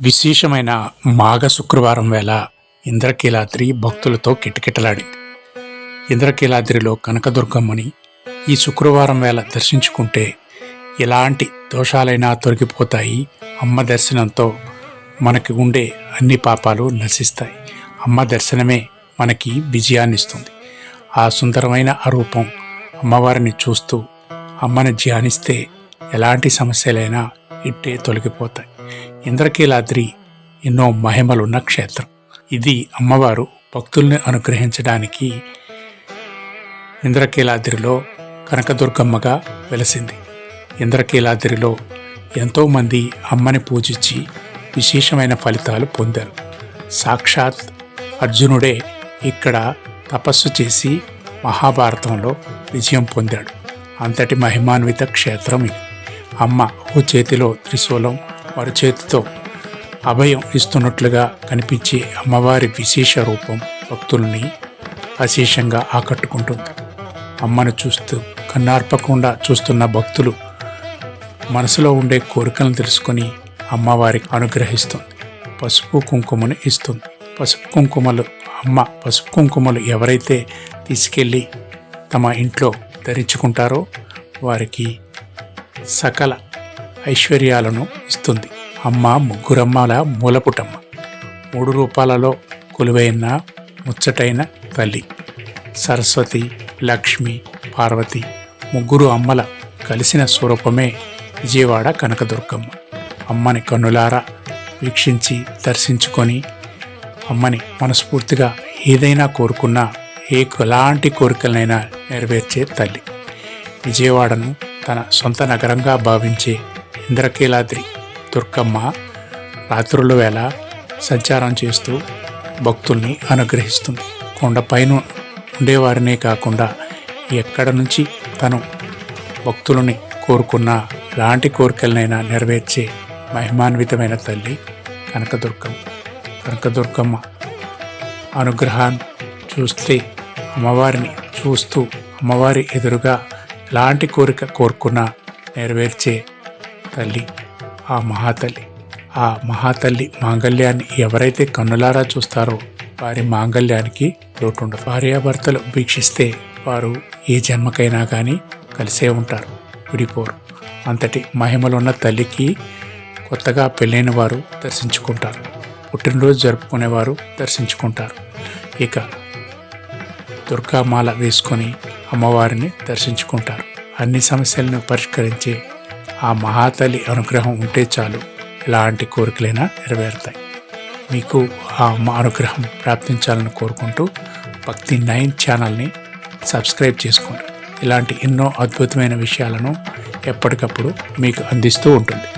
విశేషమైన మాఘ శుక్రవారం వేళ ఇంద్రకీలాద్రి భక్తులతో కిటకిటలాడింది. ఇంద్రకీలాద్రిలో కనకదుర్గమ్మని ఈ శుక్రవారం వేళ దర్శించుకుంటే ఎలాంటి దోషాలైనా తొలగిపోతాయి. అమ్మ దర్శనంతో మనకి ఉండే అన్ని పాపాలు నశిస్తాయి. అమ్మ దర్శనమే మనకి విజయాన్ని ఇస్తుంది ఆ సుందరమైన ఆ రూపం అమ్మవారిని చూస్తూ అమ్మని ధ్యానిస్తే ఎలాంటి సమస్యలైనా ఇట్టే తొలగిపోతాయి. ఇంద్రకీలాద్రి ఎన్నో మహిమలున్న క్షేత్రం. ఇది అమ్మవారు భక్తుల్ని అనుగ్రహించడానికి ఇంద్రకీలాద్రిలో కనకదుర్గమ్మగా వెలసింది. ఇంద్రకీలాద్రిలో ఎంతోమంది అమ్మని పూజించి విశేషమైన ఫలితాలు పొందారు. సాక్షాత్ అర్జునుడే ఇక్కడ తపస్సు చేసి మహాభారతంలో విజయం పొందాడు. అంతటి మహిమాన్విత క్షేత్రం ఇది. అమ్మ ఓ చేతిలో త్రిశూలం వారి చేతితో అభయం ఇస్తున్నట్లుగా కనిపించే అమ్మవారి విశేష రూపం భక్తుల్ని అశేషంగా ఆకట్టుకుంటుంది. అమ్మను చూస్తూ కన్నార్పకుండా చూస్తున్న భక్తులు మనసులో ఉండే కోరికలను తెలుసుకొని అమ్మవారికి అనుగ్రహిస్తుంది. పసుపు కుంకుమను ఇస్తుంది. పసుపు కుంకుమలు అమ్మ పసుపు కుంకుమలు ఎవరైతే తీసుకెళ్ళి తమ ఇంట్లో ధరించుకుంటారో వారికి సకల ఐశ్వర్యాలను ఇస్తుంది. అమ్మ ముగ్గురమ్మల మూలపుటమ్మ. మూడు రూపాలలో కొలువైన ముచ్చటైన తల్లి. సరస్వతి లక్ష్మి పార్వతి ముగ్గురు అమ్మల కలిసిన స్వరూపమే విజయవాడ కనకదుర్గమ్మ. అమ్మని కన్నులారా వీక్షించి దర్శించుకొని అమ్మని మనస్ఫూర్తిగా ఏదైనా కోరుకున్నా ఏ ఎలాంటి కోరికలనైనా నెరవేర్చే తల్లి. విజయవాడను తన సొంత నగరంగా భావించే ఇంద్రకీలాద్రి దుర్గమ్మ రాత్రుల వేళ సంచారం చేస్తూ భక్తుల్ని అనుగ్రహిస్తుంది. కొండపైన ఉండేవారినే కాకుండా ఎక్కడ నుంచి తను భక్తులని కోరుకున్న ఎలాంటి కోరికలనైనా నెరవేర్చే మహిమాన్వితమైన తల్లి కనకదుర్గమ్మ కనకదుర్గమ్మ అనుగ్రహాన్ని చూస్తే అమ్మవారిని చూస్తూ అమ్మవారి ఎదురుగా ఎలాంటి కోరిక కోరుకున్నా నెరవేర్చే తల్లి ఆ మహాతల్లి ఆ మహాతల్లి మాంగళ్యాన్ని ఎవరైతే కన్నులారా చూస్తారో వారి మాంగళ్యానికి లోటుండదు భార్యాభర్తలు వీక్షిస్తే వారు ఏ జన్మకైనా కానీ కలిసే ఉంటారు. విడిపోరు. అంతటి మహిమలున్న తల్లికి కొత్తగా పెళ్ళైన వారు దర్శించుకుంటారు. పుట్టినరోజు జరుపుకునేవారు దర్శించుకుంటారు. ఇక దుర్గామాల వేసుకొని అమ్మవారిని దర్శించుకుంటారు. అన్ని సమస్యలను పరిష్కరించే ఆ మహాతల్లి అనుగ్రహం ఉంటే చాలు. ఎలాంటి కోరికలైనా నెరవేరుతాయి. మీకు ఆ అమ్మ అనుగ్రహం ప్రాప్తించాలని కోరుకుంటూ భక్తి నైన్ ఛానల్ని సబ్స్క్రైబ్ చేసుకోండి. ఇలాంటి ఎన్నో అద్భుతమైన విషయాలను ఎప్పటికప్పుడు మీకు అందిస్తూ ఉంటుంది.